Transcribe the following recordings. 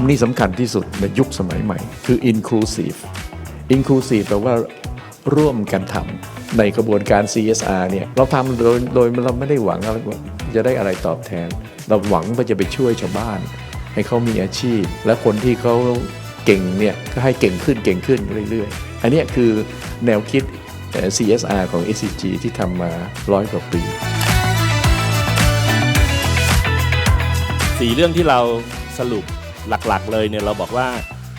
ำนี้สำคัญที่สุดในยุคสมัยใหม่ คือ inclusive inclusive แปลว่าร่วมกันทำในกระบวนการ CSR เนี่ยเราทำโดยโดยเราไม่ได้หวังว่าจะได้อะไรตอบแทน เราหวังว่าจะไปช่วยชาวบ้าน ให้เขามีอาชีพ และคนที่เขาเก่งเนี่ยก็ให้เก่งขึ้นเก่งขึ้นเรื่อยๆ อันนี้คือแนวคิด CSR ของ SCG ที่ทำมาร้อยกว่าปีสี่เรื่องที่เราสรุป หลักๆ เลยเนี่ยเราบอกว่า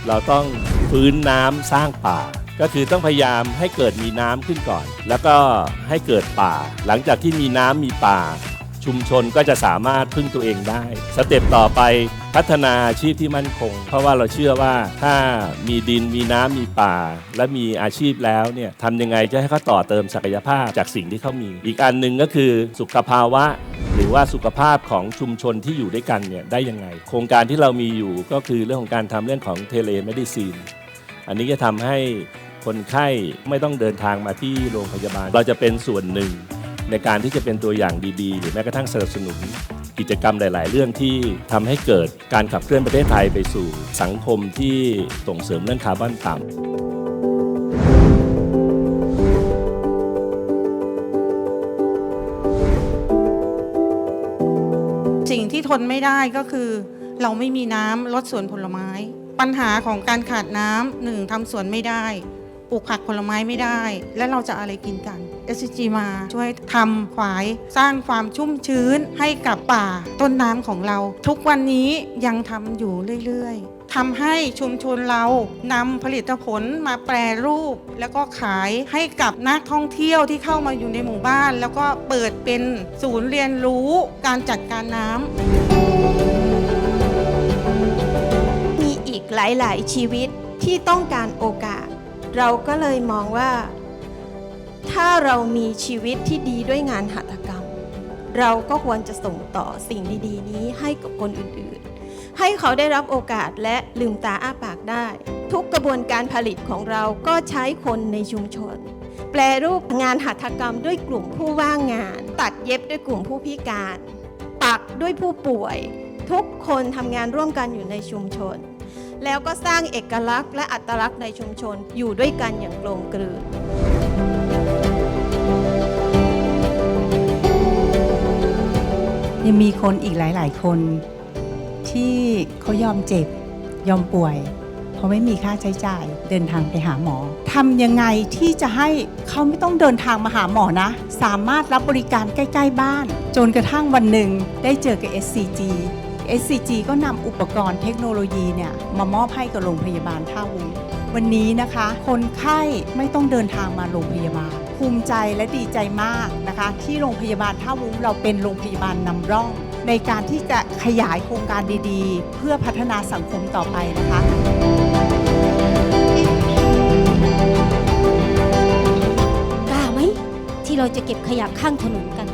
เราต้องฟื้นน้ำสร้างป่า ก็คือต้องพยายามให้เกิดมีน้ำขึ้นก่อน แล้วก็ให้เกิดป่า หลังจากที่มีน้ำมีป่า ชุมชนก็จะสามารถพึ่งตัวเองได้ สเต็ปต่อไปพัฒนาอาชีพที่มั่นคง เพราะว่าเราเชื่อว่าถ้ามีดินมีน้ำมีป่า และมีอาชีพแล้วเนี่ยทำยังไงจะให้เขาต่อเติมศักยภาพจากสิ่งที่เขามี อีกอันหนึ่งก็คือสุขภาวะ หรือว่าสุขภาพของชุมชนที่อยู่ด้วยกันเนี่ยได้ยังไง โครงการที่เรามีอยู่ก็คือเรื่องของการทำเรื่องของเทเลเมดิซีนอันนี้จะทำให้คนไข้ไม่ต้องเดินทางมาที่โรงพยาบาล เราจะเป็นส่วนหนึ่งในการที่จะเป็นตัวอย่างดีๆ หรือแม้กระทั่งสนับสนุนกิจกรรมหลาย ๆ เรื่องที่ทำให้เกิดการขับเคลื่อนประเทศไทยไปสู่สังคมที่ส่งเสริมเรื่องคาร์บอนต่ำ ที่ทนไม่ได้ก็คือ เราไม่มีน้ำลดสวนผลไม้ ปัญหาของการขาดน้ำหนึ่งทำสวนไม่ได้ ปลูกผักผลไม้ไม่ได้ และเราจะอะไรกินกัน SCG มาช่วยทำขวายสร้างความชุ่มชื้นให้กับป่าต้นน้ำของเรา ทุกวันนี้ยังทำอยู่เรื่อยๆทำให้ชุมชนเรานำผลิตผลมาแปรรูป แล้วก็ขายให้กับนักท่องเที่ยวที่เข้ามาอยู่ในหมู่บ้าน แล้วก็เปิดเป็นศูนย์เรียนรู้การจัดการน้ำมีอีกหลาย ๆ ชีวิตที่ต้องการโอกาส เราก็เลยมองว่า ถ้าเรามีชีวิตที่ดีด้วยงานหัตถกรรม เราก็ควรจะส่งต่อสิ่งดีๆ นี้ให้กับคนอื่นๆ ให้เขาได้รับโอกาสและลืมตาอ้าปากได้ ทุกกระบวนการผลิตของเราก็ใช้คนในชุมชน แปลรูปงานหัตถกรรมด้วยกลุ่มผู้ว่างงาน ตัดเย็บด้วยกลุ่มผู้พิการ ปักด้วยผู้ป่วย ทุกคนทำงานร่วมกันอยู่ในชุมชน แล้วก็สร้างเอกลักษณ์และอัตลักษณ์ในชุมชนอยู่ด้วยกันอย่างกลมกลืนยังมีคนอีกหลาย ๆ คน ที่เขายอมเจ็บ ยอมป่วย เพราะไม่มีค่าใช้จ่ายเดินทางไปหาหมอทำยังไงที่จะให้เขาไม่ต้องเดินทางมาหาหมอนะ สามารถรับบริการใกล้ ๆ บ้าน จนกระทั่งวันหนึ่งได้เจอกับ SCG SCG ก็นำอุปกรณ์เทคโนโลยีเนี่ยมามอบให้กับโรงพยาบาลท่าวุ้งวันนี้นะคะ คนไข้ไม่ต้องเดินทางมาโรงพยาบาล ภูมิใจและดีใจมากนะคะ ที่โรงพยาบาลท่าวุ้งเราเป็นโรงพยาบาลนำร่อง ในการที่จะขยายโครงการดีๆ เพื่อพัฒนาสังคมต่อไปนะคะกล้าไหมที่เราจะเก็บขยะข้างถนนกัน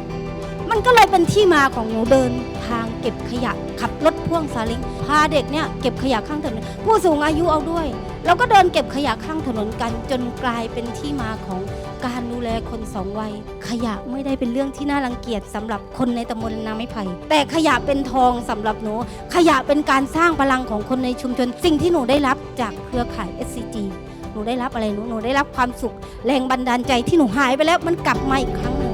มันก็เลยเป็นที่มาของหนูเดินางเก็บขยะ ขับรถพ่วงซาเล้งพาเด็กเนี่ยเก็บขยะข้างถนน ผู้สูงอายุเอาด้วยเราก็เดินเก็บขยะข้างถนนกันจนกลายเป็นที่มาของการดูแลคนสองวัย ขยะไม่ได้เป็นเรื่องที่น่ารังเกียจสำหรับคนในตำบลนาไม้ไผ่แต่ขยะเป็นทองสำหรับหนู ขยะเป็นการสร้างพลังของคนในชุมชน สิ่งที่หนูได้รับจากเครือข่าย SCG หนูได้รับอะไรหนูหนูได้รับความสุข แรงบันดาลใจที่หนูหายไปแล้วมันกลับมาอีกครั้งหนึ่ง